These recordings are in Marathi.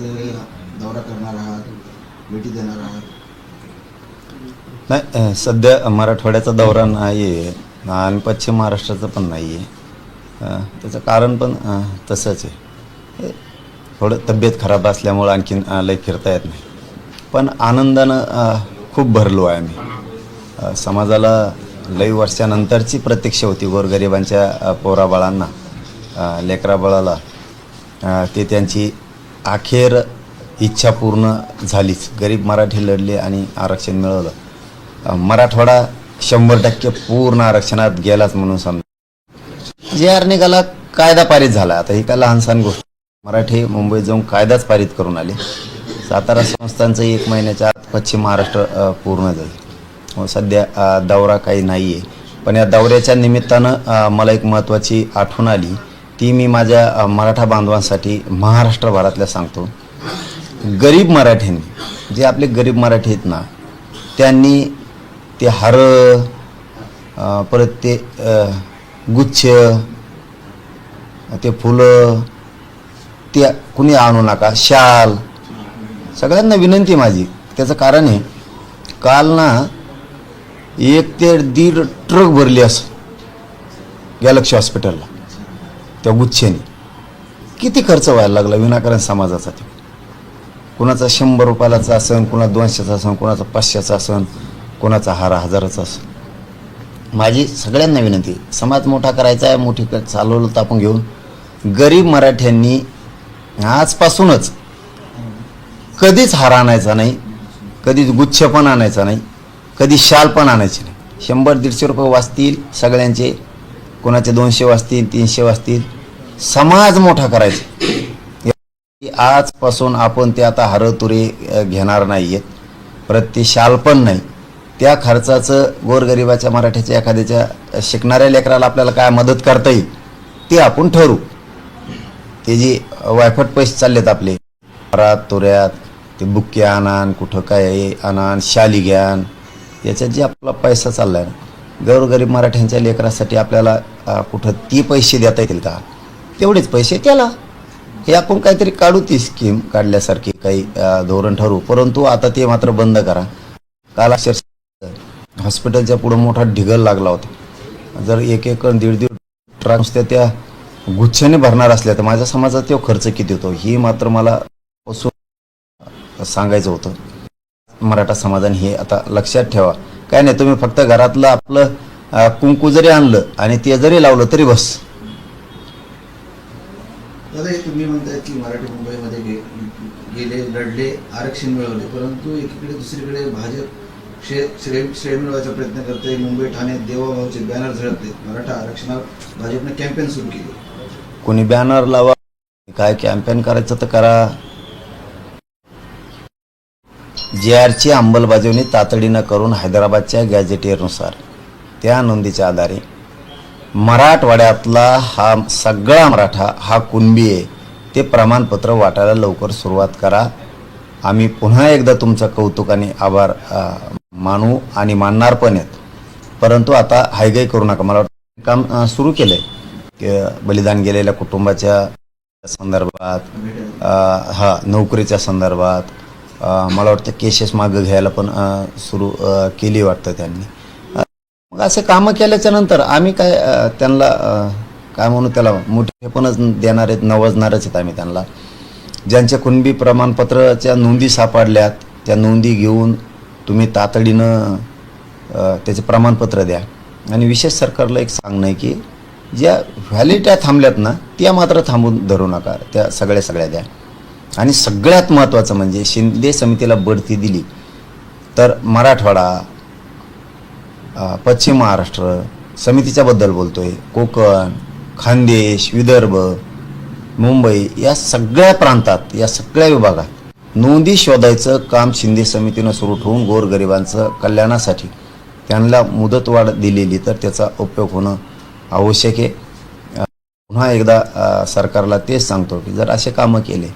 दौरा करणार आहात भेटी देणार आहात. नाही सध्या मराठवाड्याचा दौरा नाही आहे आणि पश्चिम महाराष्ट्राचा पण नाही आहे त्याचं कारण पण तसंच आहे. थोडं तब्येत खराब असल्यामुळं आणखीन लई लय फिरता येत नाही. पण आनंदानं खूप भरलो आहे आम्ही. समाजाला लई वर्षानंतरची प्रतीक्षा होती गोरगरिबांच्या पोराबाळांना लेकराबाळाला. ते त्यांची अखेर इच्छा पूर्ण झालीच. गरीब मराठी लढले आणि आरक्षण मिळवलं. मराठवाडा शंभर टक्के पूर्ण आरक्षणात गेलाच म्हणून समजा. जे आर निघाला कायदा पारित झाला. आता ही काय लहानसहान गोष्ट. मराठी मुंबईत जाऊन कायदाच पारित करून आले. सातारा संस्थांचं एक महिन्याच्या आत पश्चिम महाराष्ट्र पूर्ण झालं. हो, सध्या दौरा काही नाही आहे पण या दौऱ्याच्या निमित्तानं मला एक महत्त्वाची आठवण आली. ती मी माझ्या मराठा बांधवांसाठी महाराष्ट्रभरातल्या सांगतो. गरीब मराठ्यांनी जे आपले गरीब मराठी आहेत ना त्यांनी ते हार परत ते गुच्छ ते फुलं ते कुणी आणू नका शाल सगळ्यांना विनंती माझी. त्याचं कारण आहे काल ना एक ते दीड ट्रक भरली असं गॅलक्सी हॉस्पिटलला. त्या गुच्छेने किती खर्च व्हायला लागला विनाकारण समाजाचा कुणाचा शंभर रुपयालाचा असन कुणा दोनशेचा असन कुणाचा पाचशेचा असन कुणाचा हारा हजाराचा असन. माझी सगळ्यांना विनंती समाज मोठा करायचा आहे मोठी चालवलं तर आपण घेऊन. गरीब मराठ्यांनी आजपासूनच कधीच हार आणायचा नाही कधीच गुच्छ पण आणायचा नाही कधी शाल पण आणायची नाही. शंभर दीडशे रुपये वाचतील सगळ्यांचे. कोणाचे दोनशे वाजतील तीनशे वाजतील समाज मोठा करायचा. आजपासून आपण ते आता हरतुरे घेणार नाही आहेत परत शाल पण नाही. त्या खर्चाचं गोरगरिबाच्या मराठ्याच्या एखाद्याच्या शिकणाऱ्या लेकराला आपल्याला काय मदत करता येईल ते आपण ठरू ते जे वायफट पैसे चाललेत आपले परात तुऱ्यात ते बुक्के आणान कुठं काय आहे आणान शाली घ्यान याच्यात जे आपला पैसा चाललाय ना गोरगरीब मराठ्यांच्या लेकरासाठी आपल्याला कुठं ती पैसे देता येतील का? तेवढेच पैसे त्याला. हे आपण काहीतरी काढू ती स्कीम काढल्यासारखी काही धोरण ठरवू. परंतु आता ते मात्र बंद करा. काल अक्षरशः हॉस्पिटलच्या पुढं मोठा ढिगल लागला होता. जर एक एक दीड दीड ट्रक नुसत्या त्या गुच्छाने भरणार असल्या तर माझ्या समाजात तो खर्च किती होतो? ही मात्र मला सांगायचं होतं. मराठा समाजाने हे आता लक्षात ठेवा. काय नाही तुम्ही फक्त घरातलं आपलं कुंकू जरी आणलं आणि ते जरी लावलं तरी बस. दादा हे तुम्ही म्हणताय की मराठी मुंबईमध्ये गे गेले लढले आरक्षण मिळवले परंतु एकीकडे दुसरीकडे भाजप श्रेय श्रेय श्रेय मिळवायचा प्रयत्न करते मुंबई ठाण्यात देवाभाऊचे बॅनर झळकते मराठा आरक्षणावर भाजपने कॅम्पेन सुरू केली. कोणी बॅनर लावा काय कॅम्पेन करायचं तर करा. जे आरची अंमलबजावणी तातडीनं करून हैदराबादच्या गॅझेटियरनुसार. त्या नोंदीच्या आधारे मराठवाड्यातला हा सगळा मराठा हा कुणबी आहे ते प्रमाणपत्र वाटायला लवकर सुरुवात करा. आम्ही पुन्हा एकदा तुमचं कौतुक आणि आभार मानू आणि मानणार पण आहेत. परंतु आता हायगाई करू नका. मला वाटतं काम सुरू केलं आहे बलिदान गेलेल्या कुटुंबाच्या संदर्भात हा नोकरीच्या संदर्भात मला वाटतं केसेस मागं घ्यायला पण सुरू केली वाटतं त्यांनी. मग असे कामं केल्याच्यानंतर आम्ही काय त्यांना काय म्हणू त्याला मोठेपणच देणार आहेत नवजणारच आहेत आम्ही त्यांना. ज्यांच्या कुणबी प्रमाणपत्राच्या नोंदी सापडल्यात त्या नोंदी घेऊन तुम्ही तातडीनं त्याचे प्रमाणपत्र द्या. आणि विशेष सरकारला एक सांगणं आहे की ज्या व्हॅलिट्या थांबल्यात ना त्या मात्र थांबून धरू नका. त्या सगळ्या सगळ्या द्या. आणि सगळ्यात महत्त्वाचं म्हणजे शिंदे समितीला बढती दिली. तर मराठवाडा पश्चिम महाराष्ट्र समितीच्याबद्दल बोलतोय. कोकण खानदेश विदर्भ मुंबई या सगळ्या प्रांतात या सगळ्या विभागात नोंदी शोधायचं काम शिंदे समितीनं सुरू ठेवून गोरगरिबांचं कल्याणासाठी. त्यांना मुदतवाढ दिलेली तर त्याचा उपयोग होणं आवश्यक आहे. पुन्हा एकदा सरकारला तेच सांगतो की जर असे कामं केले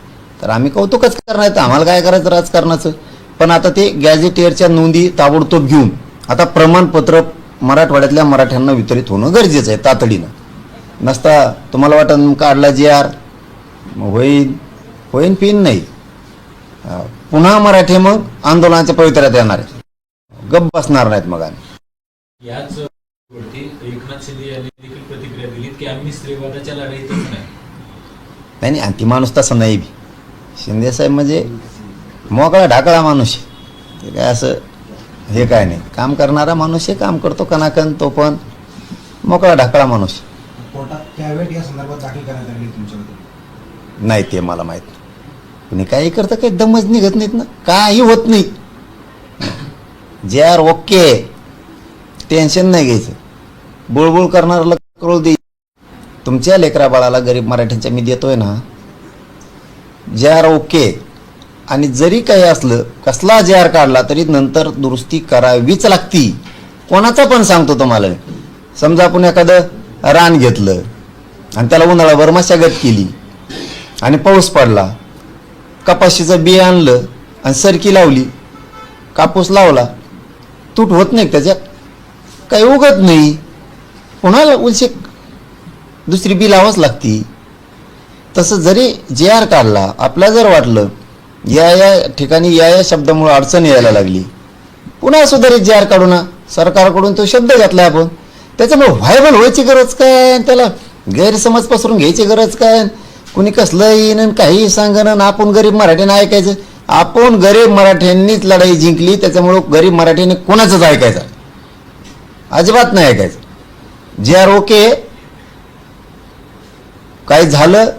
तर आम्ही कौतुकच करणार आम्हाला काय करायचं? राजकारणाचं. पण आता ते गॅझेटियरच्या नोंदी ताबडतोब घेऊन आता प्रमाणपत्र मराठवाड्यातल्या मराठ्यांना वितरित होणं गरजेचं आहे तातडीनं. नसता तुम्हाला वाटत काढला जी आर? होईन. होईन पिन नाही. पुन्हा मराठी मग आंदोलनाच्या पवित्र्यात येणार आहे गप्प बसणार नाहीत मग आम्ही. याच एकनाथ शिंदे यांनी देखील प्रतिक्रिया दिली की आम्ही स्त्रीवादाच्या लढाईतच नाही. नाही नाही आणि ती माणूस तसा नाही बी. शिंदेसाहेब म्हणजे मोकळा ढाकळा माणूस आहे. ते काय असं हे काय नाही. काम करणारा माणूस आहे काम करतो कनाकन तो पण मोकळा ढाकळा माणूस नाही ते मला माहीत. कुणी काही करतं काही दमच निघत नाहीत ना. काही होत नाही. जे आर ओके टेन्शन नाही घ्यायचं. बुळबुळ करणाऱ्याला कळू दे. तुमच्या लेकरा बाळाला गरीब मराठ्यांच्या मी देतोय ना. जे आर ओके. आणि जरी काही असलं कसला जे आर काढला तरी नंतर दुरुस्ती करावीच लागती. कोणाचा पण सांगतो तुम्हाला. समजा आपण एखादं रान घेतलं आणि त्याला उन्हाळाभर मशागत केली आणि पाऊस पडला. कपाशीचं बी आणलं आणि सरकी लावली. कापूस लावला. तूट होत नाही त्याच्यात? काही उगत नाही. पुन्हा उलशे दुसरी बी लावाच लागती. तसं जरी जे आर काढला आपला जर वाटलं या या ठिकाणी या या शब्दामुळे अडचण यायला लागली. पुन्हा सुधारित जे आर काढू ना. सरकारकडून तो शब्द घातला आपण. त्याच्यामुळे व्हायबल व्हायची गरज काय? त्याला गैरसमज पसरून घ्यायची गरज काय? कुणी कसलं येईन आणि काही सांगणं ना आपण गरीब मराठ्याने ऐकायचं. आपण गरीब मराठ्यांनीच लढाई जिंकली त्याच्यामुळं गरीब मराठ्याने कोणाचंच ऐकायचं? अजिबात नाही ऐकायचं. जे आर ओके काय झालं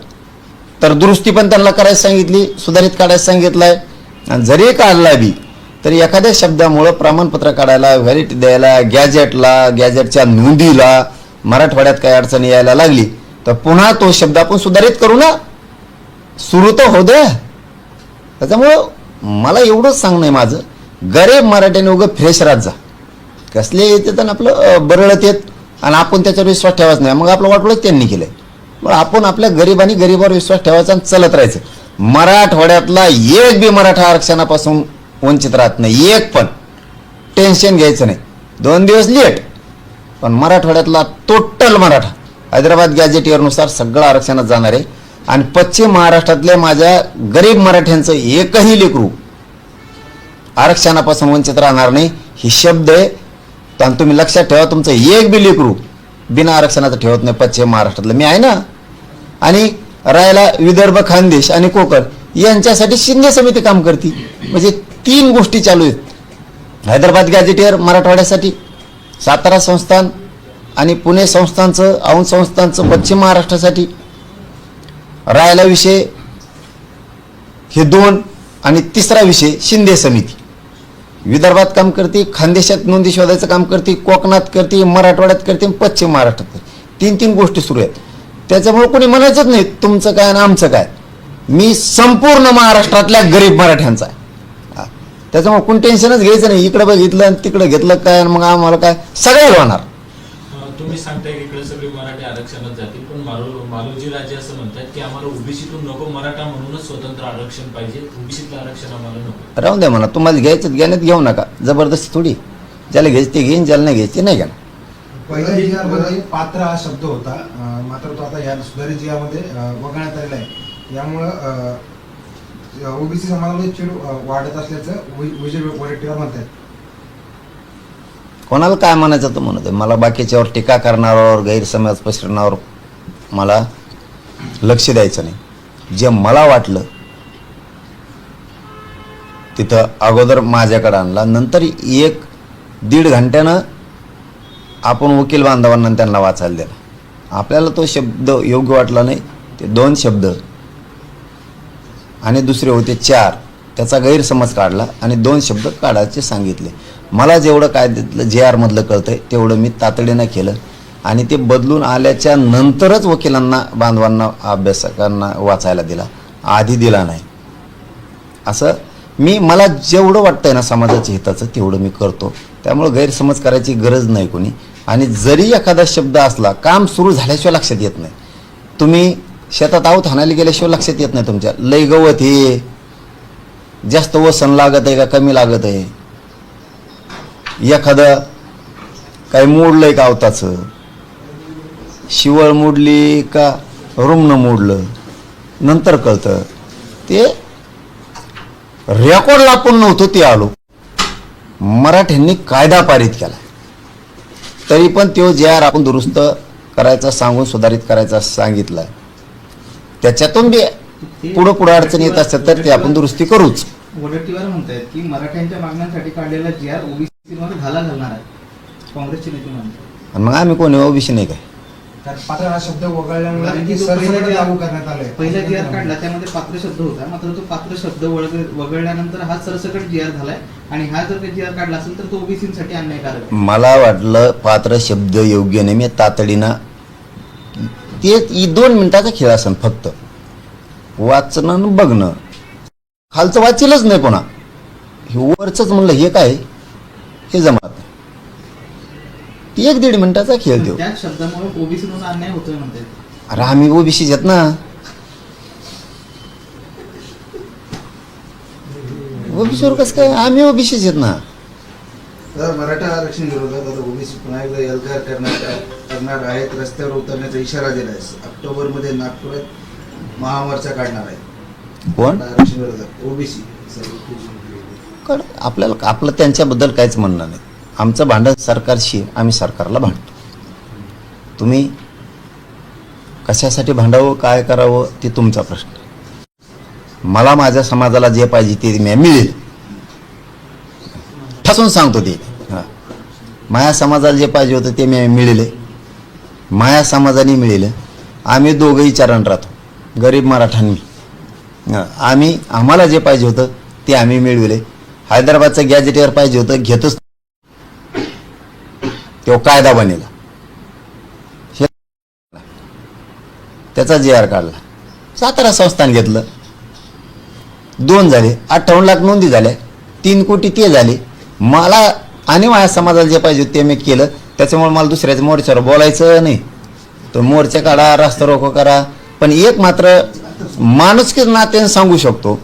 तर दुरुस्ती पण त्यांना करायला सांगितली सुधारित काढायला सांगितलं आहे आणि जरी काढला बी तरी एखाद्या शब्दामुळं प्रमाणपत्र काढायला व्हॅलिटी द्यायला गॅजेटला गॅजेटच्या नोंदीला मराठवाड्यात काही अडचणी यायला लागली तर पुन्हा तो शब्द आपण सुधारित करू ना. सुरू तर हो द्या त्याच्यामुळं मला एवढंच सांगणं आहे माझं गरीब मराठ्याने उगं फ्रेश राहत जा. कसले येतात आणि आपलं बरळत येत आणि आपण त्याच्यावर विश्वास ठेवाच नाही. मग आपलं वाटलंच त्यांनी केलंय. आपण आपल्या गरिबांनी गरिबावर विश्वास ठेवायचा आणि राहायचं. मराठवाड्यातला एक बी मराठा आरक्षणापासून वंचित राहत नाही. एक पण. टेन्शन घ्यायचं नाही. दोन दिवस लेट पण मराठवाड्यातला टोटल मराठा. हैदराबाद गॅजेटियरनुसार सगळं आरक्षणात जाणार आहे. आणि पश्चिम महाराष्ट्रातल्या माझ्या गरीब मराठ्यांचं एकही लेकरू आरक्षणापासून वंचित राहणार नाही. ही शब्द आहे. आणि तुम्ही लक्षात ठेवा तुमचं एक बी लेकरू बिना आरक्षणाचं ठेवत नाही पश्चिम महाराष्ट्रातलं. मी आहे ना? आणि राहायला विदर्भ खानदेश आणि कोकण यांच्यासाठी शिंदे समिती काम करते. म्हणजे तीन गोष्टी चालू आहेत. हैदराबाद गॅजेटियर मराठवाड्यासाठी सातारा संस्थान आणि पुणे संस्थानचं औंध संस्थानचं पश्चिम महाराष्ट्रासाठी राहायला विषय हे दोन आणि तिसरा विषय शिंदे समिती. विदर्भात काम करते खानदेशात नोंदी शोधायचं काम करते कोकणात करते मराठवाड्यात करते पश्चिम महाराष्ट्रात करते. तीन तीन गोष्टी सुरू आहेत. त्याच्यामुळे कोणी म्हणायचंच नाही तुमचं काय आणि आमचं काय. मी संपूर्ण महाराष्ट्रातल्या गरीब मराठ्यांचा आहे. त्याच्यामुळे कोणी टेन्शनच घ्यायचं नाही इकडं बघितलं आणि तिकडं घेतलं काय आणि मग आम्हाला काय सगळ्याला होणार. तुम्ही सांगताय की इकडे सगळे मराठी आरक्षणात जातील पण मालो मालोजी राजे असं म्हणतात की आम्हाला ओबीसीतून नको मराठा म्हणूनच स्वतंत्र आरक्षण पाहिजे ओबीसीतलं आरक्षण आम्हाला नको. राहून द्या म्हणा तुम्हाला घ्यायचं घेण्यात घेऊ नका जबरदस्ती थोडी. ज्याला घ्यायचं ते घेईन ज्याला नाही घ्यायचं नाही पहिल्या जिल्ह्यामध्ये पात्र हा शब्द होता मात्र तो आता या सुधारित जिल्ह्यामध्ये वगळण्यात आलेला आहे. यामुळं ओबीसी समाजामध्ये चिड वाढत असल्याचं विजय वडेट्टीवार म्हणतात कोणाला काय म्हणायचं तर म्हणत आहे मला बाकीच्यावर टीका करणाऱ्यावर गैरसमज पसरणावर मला लक्ष द्यायचं नाही. जे मला वाटलं तिथं अगोदर माझ्याकडे आणला. नंतर एक दीड घंट्यानं आपण वकील बांधवांना त्यांना वाचायला दिला. आपल्याला तो शब्द योग्य वाटला नाही ते दोन शब्द. आणि दुसरे होते चार. त्याचा गैरसमज काढला आणि दोन शब्द काढायचे सांगितले. मला जेवढं कायद्यातलं जे आरमधलं कळतंय तेवढं मी तातडीनं केलं. आणि ते बदलून आल्याच्या नंतरच वकिलांना बांधवांना अभ्यासकांना वाचायला दिला. आधी दिला नाही. असं मी मला जेवढं वाटतंय ना समाजाच्या हिताचं तेवढं मी करतो. त्यामुळं गैरसमज करायची गरज नाही कोणी. आणि जरी एखादा शब्द असला काम सुरू झाल्याशिवाय लक्षात येत नाही. तुम्ही शेतात आहोत हाणायला गेल्याशिवाय लक्षात येत नाही तुमच्या. लय गवत हे. जास्त वसन लागत आहे का कमी लागत आहे? एखादं काही मोडलंय का अवताचं शिवळ मोडली का रुमणं मोडलं? नंतर कळतं. ते रेकॉर्डला आपण नव्हतं ते आलो. मराठ्यांनी कायदा पारित केला. तरी पण तो जे आर आपण दुरुस्त करायचा सांगून सुधारित करायचा सांगितलाय. त्याच्यातून बी पुढं पुढं अडचणी येत असतात तर ते आपण दुरुस्ती करूच. वडट्टीवार म्हणतायत की मराठ्यांच्या मागण्यांसाठी काढलेला जी आर ओबीसी घाला घालणार आहे. काँग्रेसचे नेते म्हणतात. मग आम्ही कोणी ओबीसी नाही काय? त्यात पात्र हा शब्द वगळल्यामुळे कारण की ते जो सर्व पहिला जे- लागू करण्यात आले पहिला जी आर काढला त्यामध्ये पात्र शब्द होता. मात्र तो पात्र शब्द वगळल्यानंतर हा सरसकट जी आर झालाय. आणि हा जर जी आर काढला असेल तर तो ओबीसीसाठी अन्यायकारक मला वाटलं पात्र शब्द योग्य नाही. मी तातडीनं ते दोन मिनिटाचा खेळ असेल फक्त. वाचणं आणि बघणं. खालचं वाचेलच नाही पुन्हा. हे वरचंच म्हणलं हे काय? हे जमत. एक दीड मिनिटाचा खेळ देऊ. त्याच शब्दामुळे ओबीसी म्हणून अन्याय होतोय म्हणतात अरे आम्ही ओबीसी आहेत ना. ओबीसीवर कसं काय? आम्ही ओबीसीच आहेत ना. मराठा आरक्षण विरोधात आता ओबीसी पुन्हा एकदा एल्गार करणार करणार आहेत रस्त्यावर उतरण्याचा इशारा दिला आहे. ऑक्टोबरमध्ये नागपुरात महामोर्चा काढणार आहे. कोण? आरक्षण विरोधात ओबीसी. कळ आपल्याला आपलं त्यांच्याबद्दल काहीच म्हणणं नाही. आमचं भांडण सरकारशी आम्ही सरकारला भांडतो. तुम्ही कशासाठी भांडावं काय करावं ते तुमचा प्रश्न. मला माझ्या समाजाला जे पाहिजे ते मी मिळेल. ठसून सांगतो ते. माया समाजाला जे पाहिजे होतं ते मी मिळेल. माया समाजाने मिळेल. आम्ही दोघंही चरण राहतो. गरीब मराठांनी आम्ही आम्हाला जे पाहिजे होतं ते आम्ही मिळविले. हैदराबादचं गॅजेटवर पाहिजे होतं घेतच तो कायदा बनेला हे त्याचा जे आर काढला. सातारा संस्थान घेतलं. दोन झाले अठ्ठावन्न लाख नोंदी झाल्या तीन कोटी ते झाले. मला आणि माझ्या समाजाला जे पाहिजे ते मी केलं. त्याच्यामुळे मला दुसऱ्याच्या मोर्चावर बोलायचं नाही. तर मोर्चा काढा रास्ता रोको करा. पण एक मात्र माणुसकीच नात्याने सांगू शकतो.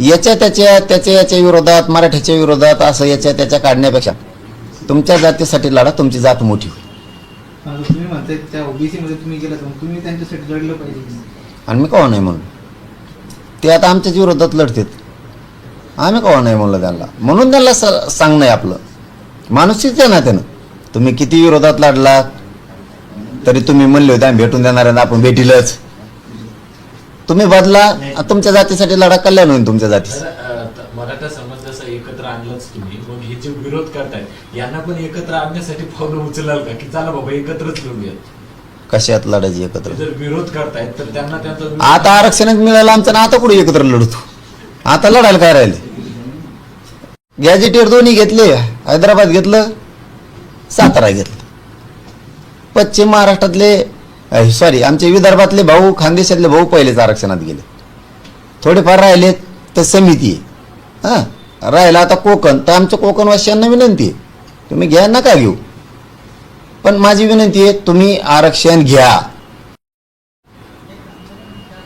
याच्या त्याच्या त्याच्या याच्या विरोधात मराठ्याच्या विरोधात असं याच्या त्याच्या काढण्यापेक्षा. तुमच्या जातीसाठी लढा तुमची जात मोठी होईल. पण आता तुम्ही म्हणताय त्या ओबीसी मध्ये तुम्ही गेलात मग तुम्ही त्यांच्यासाठी लढलं पाहिजे. की नाही? आणि मी कवा नाही म्हणलो? ते आता आमच्याच विरोधात लढतात. आम्ही कवा नाही म्हणलं त्यांना? म्हणून त्यांना स- सांगणं आहे आपलं. माणुसकीच आहे ना त्यानं. तुम्ही किती विरोधात लढलात तरी तुम्ही म्हणले होते आम्ही भेटून देणार आहे ना आपण भेटीलच. तुम्ही बदला तुमच्या जातीसाठी लढा कल्याण होईल तुमच्या जातीसाठी मराठा समाज एकत्र आणलंच तुम्ही. मग हे जे विरोध करतायत यांना पण एकत्र आणण्यासाठी पावलं उचलाल का? की चला बाबा एकत्रच लढूयात. कशात लढायची एकत्र? जर विरोध करतायत तर त्यांना त्यांचा विरोध- आता आरक्षणच मिळालं आमचं ना आता कुठे एकत्र लढतो? आता लढायला काय राहिले? गॅजेटियर दोन्ही घेतले हैदराबाद घेतलं सातारा घेतलं. पश्चिम महाराष्ट्रातले सॉरी आमचे विदर्भातले भाऊ खानदेशातले भाऊ पहिलेच आरक्षणात गेले. थोडेफार राहिले तर समिती आहे. हां? राहिला आता कोकण तर आमचं कोकणवासियांना विनंती आहे तुम्ही घ्या नका घेऊ. पण माझी विनंती आहे तुम्ही आरक्षण घ्या.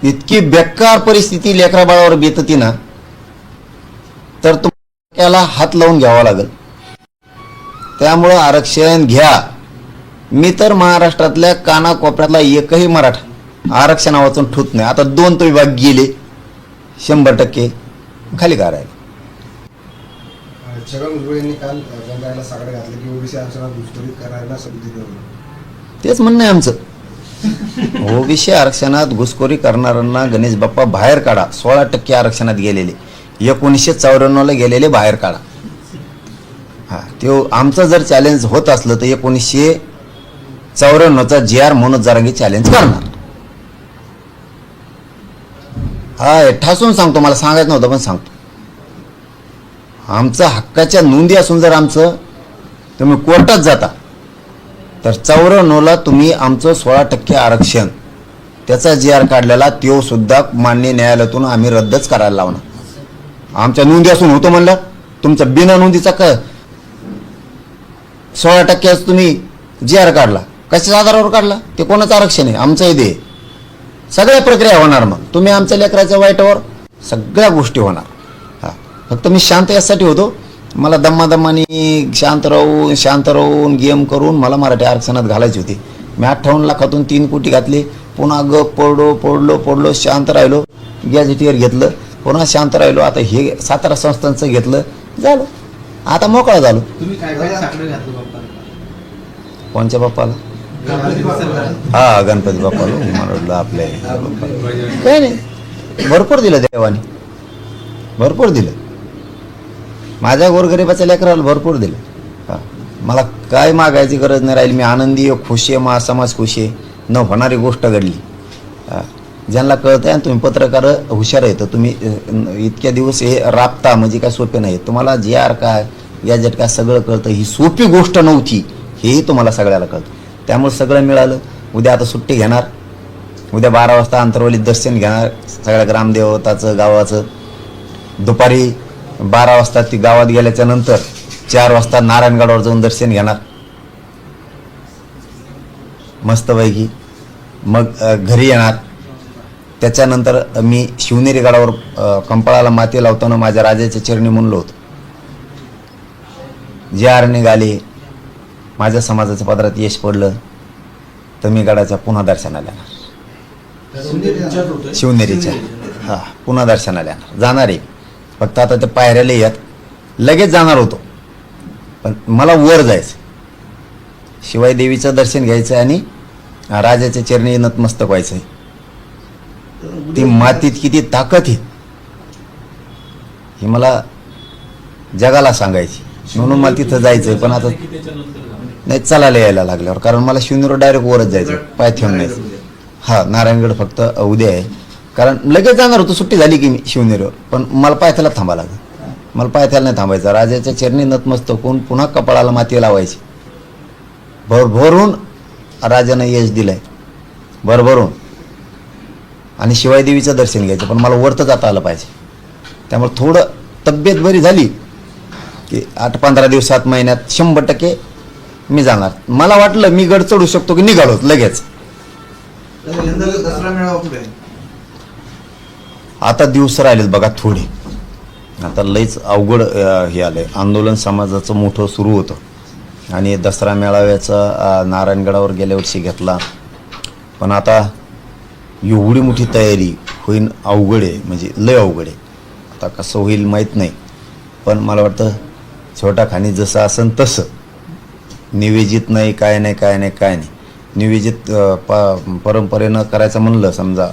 इतकी बेकार परिस्थिती लेकरा बाळावर बेतती ना तर तुम्हाला हात लावून घ्यावा लागेल. त्यामुळं आरक्षण घ्या. मी तर महाराष्ट्रातल्या कानाकोपऱ्यातला एकही मराठा आरक्षणा वाचून ठूत नाही. आता दोन तो विभाग गेले शंभर टक्के खाली का राहिले छगन भुजबळ यांनी काल बंगालला साकडे घातलं की ओबीसी आरक्षणात घुसखोरी करायला समिती देऊ तेच म्हणणं आहे आमचं. ओबीसी आरक्षणात घुसखोरी करणाऱ्यांना गणेश बाप्पा बाहेर काढा. सोळा टक्के आरक्षणात गेलेले. एकोणीसशे चौऱ्याण्णवला गेलेले बाहेर काढा. हा ते आमचं जर चॅलेंज होत असलं तर एकोणीसशे चौऱ्याण्णवचा जे आर मनोज जारांगी चॅलेंज करणार. हा ठासून सांगतो. मला सांगायचं नव्हतं पण सांगतो. आमचं हक्काच्या नोंदी असून जर आमचं तुम्ही कोर्टात जाता तर चौऱ्याण्णवला तुम्ही आमचं सोळा टक्के आरक्षण त्याचा जी आर काढलेला तो सुद्धा मान्य न्यायालयातून आम्ही रद्दच करायला लावणार. आमच्या नोंदी असून होतो म्हणलं तुमचा बिना नोंदीचा क सोळा टक्क्याच तुम्ही जी आर काढला कशाच्या आधारावर काढला? ते कोणाचं आरक्षण आहे? आमचं दे सगळ्या प्रक्रिया होणार मग. तुम्ही आमच्या लेकराच्या वाईटावर सगळ्या गोष्टी होणार. फक्त मी शांत यासाठी होतो. मला दम्मादम्मानी शांत राहून शांत राहून गेम करून मला मराठी आरक्षणात घालायची होती. मी अठ्ठावन्न लाखातून तीन कोटी घातली. पुन्हा ग पडलो पडलो पडलो शांत राहिलो. गॅजेटियर घेतलं. पुन्हा शांत राहिलो. आता हे सातारा संस्थांचं घेतलं. झालं. आता मोकळा झालो. काय काय कोणच्या बाप्पाला. हा गणपती बाप्पाला. आपल्या. काही नाही. भरपूर दिलं देवाने. भरपूर दिलं. माझ्या गोरगरिबाच्या लेकराला भरपूर दिलं. हां. मला काय मागायची गरज नाही राहील. मी आनंदी आहे खुशी आहे मा समाज खुशी आहे. न होणारी गोष्ट घडली. हां. ज्यांना कळतं आहे तुम्ही पत्रकार हुशार आहे तर तुम्ही इतक्या दिवस हे राबता म्हणजे काय सोपे नाही. तुम्हाला जे आर काय गॅजेट काय सगळं कळतं ही सोपी गोष्ट नव्हती. हेही तुम्हाला सगळ्याला कळतं. त्यामुळे सगळं मिळालं. उद्या आता सुट्टी घेणार. उद्या बारा वाजता अंतरवलीत दर्शन घेणार. सगळ्या ग्रामदेवताचं गावाचं. दुपारी बारा वाजता ती गावात गेल्याच्यानंतर चार वाजता नारायणगडावर जाऊन दर्शन घेणार. मस्तपैकी मग घरी येणार. त्याच्यानंतर मी शिवनेरी गडावर कंपाळाला माती लावताना माझ्या राजाच्या चरणी म्हणलो होतो. जे आर निघाले माझ्या समाजाच्या पदरात यश पडलं तर मी गडाच्या पुन्हा दर्शनाला येणार. शिवनेरीच्या. हा पुन्हा दर्शनाला येणार. जाणार आहे. फक्त आता त्या पायऱ्याला येत. लगेच जाणार होतो. पण मला वर जायचं शिवाय देवीचं दर्शन घ्यायचं आणि राजाच्या चरणी नतमस्तक व्हायचं ती मातीत किती ताकद आहे हे मला जगाला सांगायची. म्हणून मला तिथं जायचंय पण आता नाही चालायला यायला लागल्यावर. कारण मला शिवनेरीवर डायरेक्ट वरच जायचं पाय ठेवून नाही. हा नारायणगड फक्त उद्या आहे. कारण लगेच जाणार होतो सुट्टी झाली की मी शिवनेरीवर. पण मला पायथ्याला थांबा लागलं. मला पायथ्याला नाही थांबायचं. राजाच्या चरणी नतमस्तक होऊन पुन्हा कपाळाला माती लावायची. भरभरून राजानं यश दिलंय. भरभरून. आणि शिवाय देवीचं दर्शन घ्यायचं. पण मला वरतं जाता आलं पाहिजे. त्यामुळे थोडं तब्येत बरी झाली की आठ पंधरा दिवसात महिन्यात शंभर टक्के मी जाणार. मला वाटलं मी गड चढू शकतो की निघालोच लगेच तर यंदा दसरा मेळावा कुठे आहे? आता दिवस राहिलेत बघा थोडे. आता लईच अवघड हे आलं आहे आंदोलन समाजाचं मोठं सुरू होतं. आणि दसरा मेळाव्याचा नारायणगडावर गेल्या वर्षी घेतला. पण आता एवढी मोठी तयारी होईन अवघड आहे. म्हणजे लय अवघड आहे. आता कसं होईल माहीत नाही. पण मला वाटतं छोटा खाणी जसं असन तसं. निवेजित नाही काय नाही काय नाही काय नाही. निवेजित प परंपरेनं करायचं म्हणलं समजा.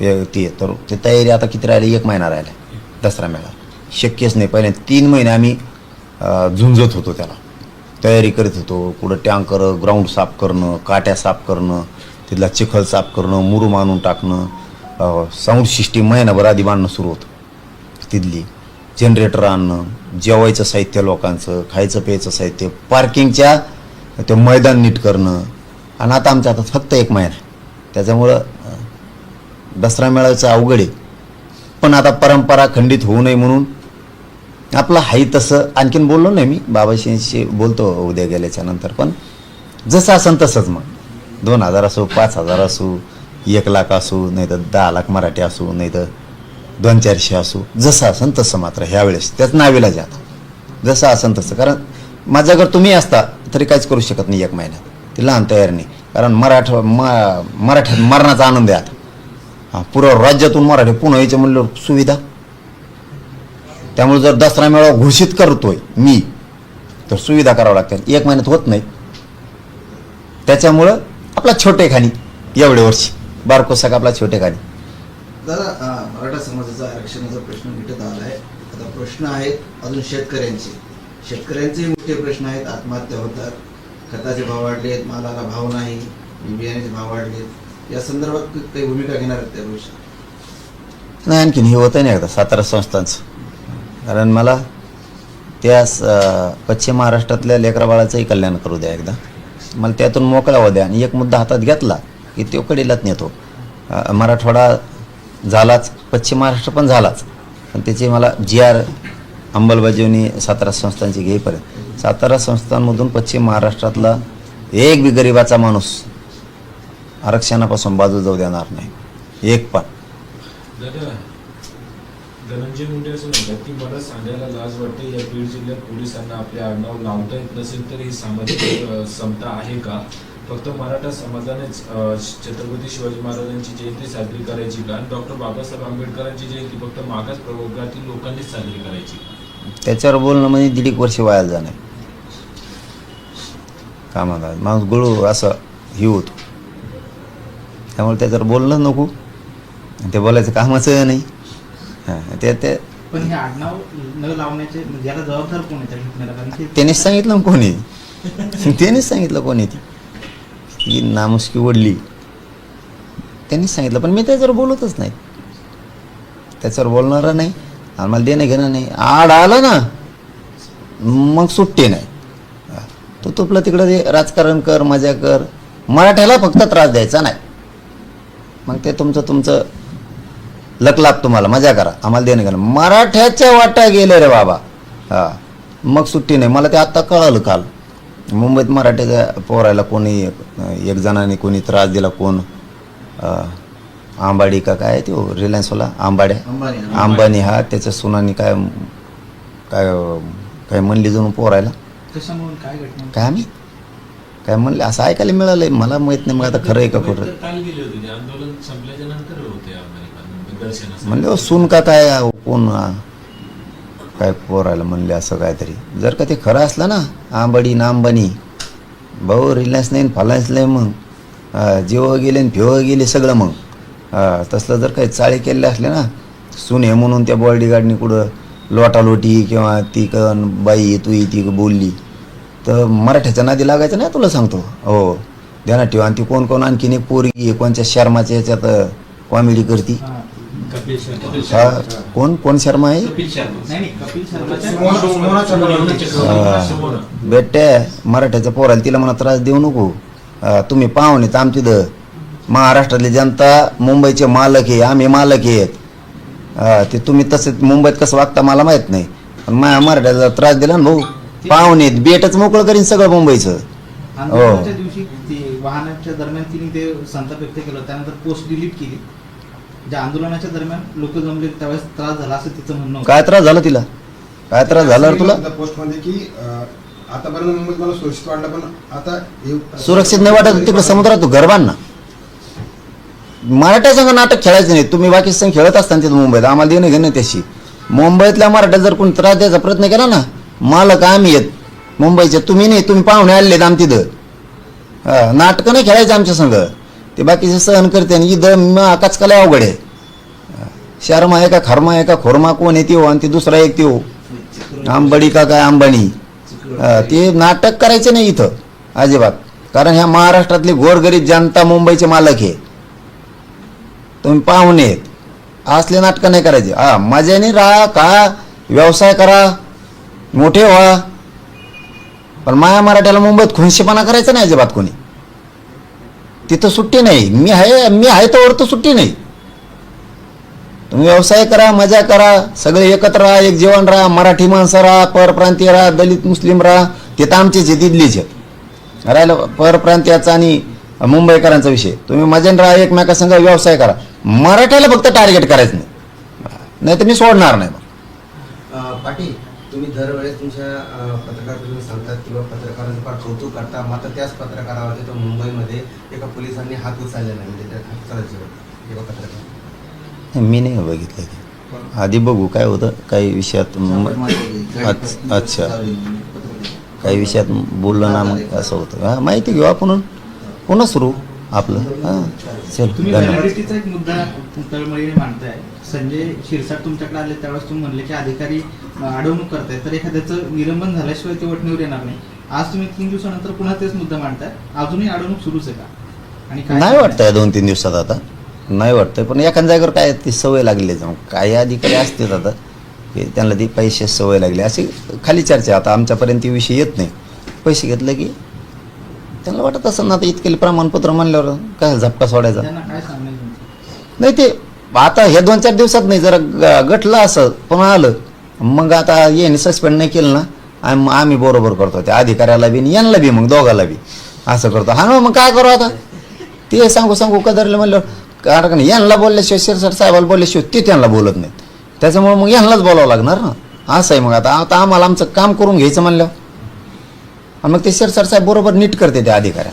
ते तर ते तयारी आता किती राहिली? एक महिना राहिला दसरा मेळा शक्यच नाही. पहिले तीन महिने आम्ही झुंजत होतो त्याला. तयारी करीत होतो. कुठं टँकर ग्राउंड साफ करणं काट्या साफ करणं तिथला चिखल साफ करणं मुरूम आणून टाकणं साऊंड सिस्टीम महिनाभर आधी बांधणं सुरू होतं. तिथली जनरेटर आणणं जेवायचं साहित्य लोकांचं खायचं प्यायचं साहित्य पार्किंगच्या ते मैदान नीट करणं. आणि आता आमच्या आता फक्त एक महिना आहे. त्याच्यामुळं दसरा मेळाव्याचं अवघड आहे. पण आता परंपरा खंडित होऊ नये म्हणून आपलं हाई तसं आणखीन बोललो नाही मी बाबाशींशी बोलतो उद्या गेल्याच्यानंतर. पण जसं असन तसंच मग. दोन हजार असो पाच हजार असो एक लाख असू नाही तर दहा लाख मराठी असू नाही तर दोन चारशे असू जसं असन तसं मात्र ह्यावेळेस त्याच नावेला जाता. जसं असन तसं. कारण माझ्या जर तुम्ही असता तरी काहीच करू शकत नाही एक महिन्यात. ती लहान तयार नाही. कारण मराठ म मराठ्यात मरणाचा आनंद आहे आता. हा पुरं राज्यातून मराठी पुन्हा यायचं म्हणलं सुविधा? त्यामुळे जर दसरा मेळावा घोषित करतोय मी तर सुविधा करावं लागतात. एक महिन्यात होत नाही. त्याच्यामुळं आपला छोटे खाणी एवढे वर्षी. बारकोसाक आपला छोटे खाणी. दादा मराठा समाजाचा आरक्षणाचा प्रश्न मिटत आला आहे आता प्रश्न आहेत अजून शेतकऱ्यांचे. शेतकऱ्यांचे मोठे प्रश्न आहेत. आत्महत्या होतात. खताचे भाव वाढले आहेत मालाला भाव नाही. बियाण्याचे भाव वाढले आहेत या संदर्भात काही भूमिका घेणार आहेत त्या भविष्यात नाही आणखीन हे होतं नाही एकदा सातारा संस्थांचं. कारण मला त्या पश्चिम महाराष्ट्रातल्या लेकरा बाळाचंही कल्याण करू द्या एकदा. मला त्यातून मोकळा होऊ द्या. आणि एक मुद्दा हातात घेतला की तो कडीलाच नेतो. मराठवाडा झालाच पश्चिम महाराष्ट्र पण झालाच. पण त्याची मला जी आर अंमलबजावणी सातारा संस्थांची घेईपर्यंत. सातारा संस्थांमधून पश्चिम महाराष्ट्रातला एक बी गरिबाचा माणूस आरक्षणापासून बाजू जाऊ देणार नाही. एक पण. धनंजय मुंडे असं म्हणतात की मला सांगायला लाज वाटते या बीड जिल्ह्यात पोलिसांना आपले आडनाव लावता येत नसेल तर ही सामाजिक समता आहे का? फक्त मराठा समाजानेच छत्रपती शिवाजी महाराजांची जयंती साजरी करायची का? आणि डॉक्टर बाबासाहेब आंबेडकरांची जयंती फक्त मागास प्रवर्गातील लोकांनीच साजरी करायची? त्याच्यावर बोलणं म्हणजे दीड एक वर्ष वाया जाणे काय म्हणतात माणूस गळू असं हे होतो. त्यामुळे त्याच्यावर बोलणं नको ते बोलायचं कामाचं नाही. हां ते ते पण हे आडनाव न लावण्याचे म्हणजे याला जबाबदार कोण आहे त्या घटनेला? कारण की त्यानेच सांगितलं ना कोणी. त्यानेच सांगितलं कोणी ती. की नामुष्की ओढली त्यांनीच सांगितलं पण मी त्याच्यावर बोलतच नाही. त्याच्यावर बोलणारा नाही आणि मला देणं घेणं नाही आड आलं ना मग सुट्टी नाही. तो तुपलं तिकडं ते राजकारण कर मजा कर. मराठ्याला फक्त त्रास द्यायचा नाही. मग ते तुमचं तुमचं लक लाभ तुम्हाला मजा करा. आम्हाला देणं घेणं. मराठ्याच्या वाटा गेले रे बाबा. हा. मग सुट्टी नाही. मला ते आत्ता कळालं काल. मुंबईत मराठ्याच्या पोरायला कोणी एक जणाने कोणी त्रास दिला कोण आंबाडी का काय ते रिलायन्सवाला आंबाड्या? अंबानी अंबानी हा त्याच्या सुनानी काय काय काय म्हणली जणू पोरायला? काय घटना? काय म्हणले? असं ऐकायला मिळालंय. मला माहीत नाही. मग आता खरं आहे का खोटं? म्हणले "ओ, सून का काय कोण काय पोरायला म्हणले असं काहीतरी. जर का ते खरं असलं ना आंबाडी ना अंबानी भाऊ रिलायन्स नाही फालायन्स नाही मग. जेव गेले आणि फिव गेले सगळं मग. तसलं जर काही चाळे केले असले ना सून हे म्हणून त्या बॉडीगार्डनी कुठं लोटालोटी किंवा ती बाई तू ती बोलली. तर मराठ्याच्या नादी लागायचं नाही तुला सांगतो. हो. ध्यानात ठेवा. आणि ती कोण कोण आणखीन एक पोरगी आहे, कोणच्या शर्माच्या याच्यात कॉमेडी करती? हा. हा, कोण कोण शर्मा आहे? नाही नाही कपिल शर्माच्या सुमोना- सुमोना चक्रवर्ती. हा. बेटे मराठ्याच्या पोराला तिला मला त्रास देऊ नको. हा, तुम्ही पाहुणे आमची द महाराष्ट्रातली जनता मुंबईचे मालक आहे आम्ही मालक आहेत. हा, ते तुम्ही तसे मुंबईत कसं वागता मला माहीत नाही. पण माझ्या मराठ्याचा त्रास दिला ना भाऊ पाहुणे बेटच मोकळं करीन सगळं मुंबईचं. आंदोलनाच्या दिवशी ती वाहनाच्या दरम्यान तिने ते संताप व्यक्त केलं. त्यानंतर पोस्ट डिलीट केली. ज्या आंदोलनाच्या दरम्यान लोक जमले त्यावेळेस त्रास झाला असं तिचं म्हणणं होतं. काय त्रास झाला तिला? काय त्रास झाला रे तुला? पोस्टमध्ये की अं, आतापर्यंत मुंबईत मला सुरक्षित वाटलं पण आता हे- सुरक्षित नाही वाटत. तिकडे समुद्रात तू घर बांध ना. मराठ्या संघ नाटक खेळायचं नाही. तुम्ही बाकी संघ खेळत असताना तिथं मुंबईत. आम्हाला देणं घेणं त्याशी. मुंबईतल्या मराठ्या जर कोणी त्रास द्यायचा प्रयत्न केला ना मालक आम्ही आहेत. मुंबईचे तुम्ही नाही तुम्ही पाहुणे आलेत आम तिथं. हा, नाटकं नाही खेळायचं आमच्या संघ. ते बाकीचे सहन करते आणि इथं आकाशकाला अवघड आहे. शर्मा आहे का खर्मा आहे का खोरमा कोण आहे हो आणि ते दुसरा एक ते हो आंबडी का काय अंबाणी ते नाटक करायचे नाही इथं अजिबात. कारण ह्या महाराष्ट्रातली गोरगरीब जनता मुंबईचे मालक आहे तुम्ही पाहुणे आहेत. असले नाटकं नाही करायचे. हा मजेने राहा का व्यवसाय करा. मोठे व्हा पण माया मराठ्याला मुंबईत खुनशेपणा करायचा नाही अजिबात कोणी. तिथं सुट्टी नाही. मी आहे मी आहे तर तर सुट्टी नाही. तुम्ही व्यवसाय करा मजा करा सगळे एकत्र राहा एक जेवण राहा मराठी माणसं राहा परप्रांतीय राहा दलित मुस्लिम राहा तिथं आमचे जे आहे. आहेत राहिलं परप्रांतीयाचा आणि मुंबईकरांचा विषय. तुम्ही मजेन राहा एकमेकासंग व्यवसाय करा. मराठ्याला फक्त टार्गेट करायचं नाही. नाही तर मी सोडणार नाही. मग पाटील तुम्ही दरवेळेस तुमच्या पत्रकार परिषदेत सांगतात किंवा पत्रकारांचं फार कौतुक करता. मात्र त्याच पत्रकारावरती तो मुंबईमध्ये एका पोलिसांनी हात उचललेला आहे. म्हणजे त्या हात उचलायचे एका पत्रकार मी नाही बघितलं ते. आधी बघू. काय होतं? काही विषयात अच्छा. अच्छा. काही विषयात बोललं ना मग असं होतं. हा माहिती घेऊ आपण. पुन्हा सुरू. आपलं. हां. चल तुम्ही धन्यवाद. संजय शिरसाट तुमच्याकडे आले त्यावेळेस तुम्ही म्हणले की अधिकारी अडवणूक करताय तर एखाद्याचं निलंबन झाल्याशिवाय ते वटणीवर येणार नाही. आज तुम्ही तीन दिवसानंतर पुन्हा तेच मुद्दा मांडताय. अजूनही अडवणूक सुरूच आहे का? आणि काय नाही वाटतंय दोन तीन दिवसात आता. नाही वाटतंय पण एखाद्या जागेवर काय ती सवय लागली जाऊन काही अधिकारी असतील आता की त्यांना ती पैसे सवय लागली. अशी खाली चर्चा आता आमच्यापर्यंत ती विषय येत नाही. पैसे घेतलं की त्यांना वाटत असेल ना आता इतके प्रमाणपत्र म्हणल्यावर काय झपका सोडायचा? नाही ते आता हे दोन चार दिवसात नाही जरा ग- गटलं असं पुन्हा आलं. मग आता यांनी सस्पेंड नाही केलं ना आम- आम्ही बरोबर करतो त्या अधिकाऱ्याला बी आणि यांना बी मग दोघाला बी. असं करतो. हा ना मग काय करू आता? ते सांगू सांगू कदरलं म्हणलं कारण यांना बोलल्याशिवाय शिरसर साहेबाला बोलल्याशिवाय ते त्यांना बोलत नाहीत. त्याच्यामुळे मग यांनाच बोलावं लागणार ना? असं आहे मग आता. आता आम्हाला आमचं काम करून घ्यायचं म्हणलं. आणि मग ते शिरसर साहेब बरोबर नीट करते त्या अधिकाऱ्या